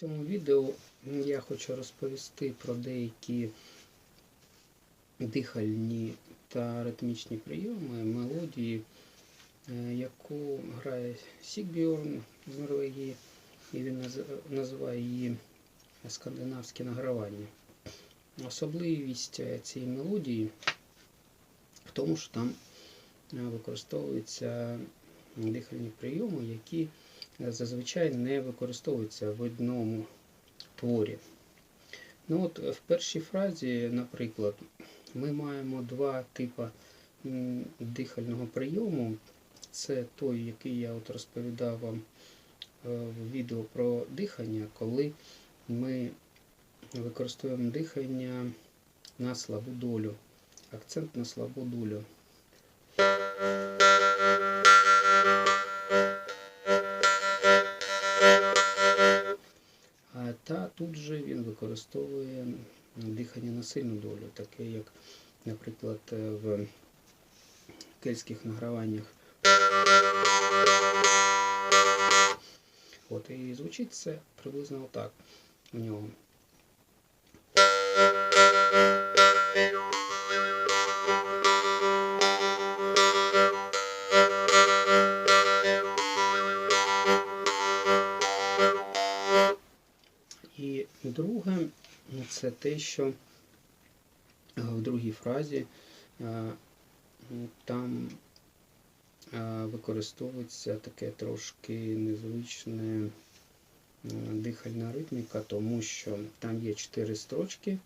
цьому відео я хочу розповісти про деякі дихальні та ритмічні прийоми, мелодії, е, яку грає Сігбjorn з Норвегії, і він називає її скандинавське награвання. Особливість е, цієї мелодії в тому, що там е, використовуються дихальні прийоми, які зазвичай не використовуються в одному творі. Ну от е, в першій фразі, наприклад, ми маємо два типи дихального прийому. Це той, який я от розповідав вам е, в відео про дихання, коли ми використовуємо дихання на слабу долю. Акцент на слабу долю. Та тут же він використовує дихання на сильну долю, таке як, наприклад, е, в кельтських награваннях. От, і звучить це приблизно отак у нього. Друге, це те, що е, в другій фразі е, там е, використовується таке трошки незвичне дихальна ритміка, тому що там є чотири строчки,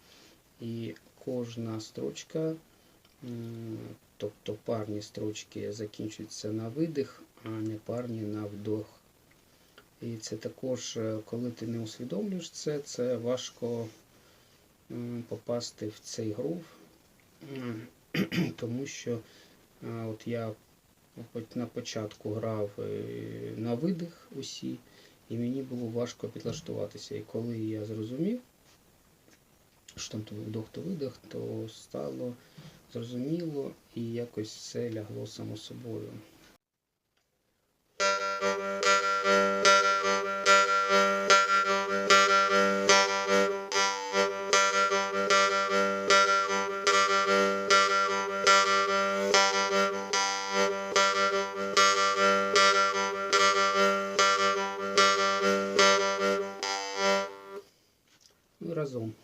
і кожна строчка, тобто парні строчки закінчуються на видих, а не парні на вдох. І це також, е, коли ти не усвідомлюєш це, це важко попасти в цей грув, тому що е, от я на початку грав е, на видих усі, і мені було важко підлаштуватися. І коли я зрозумів, що там то вдох, то видих, то стало зрозуміло і якось все лягло само собою. raison.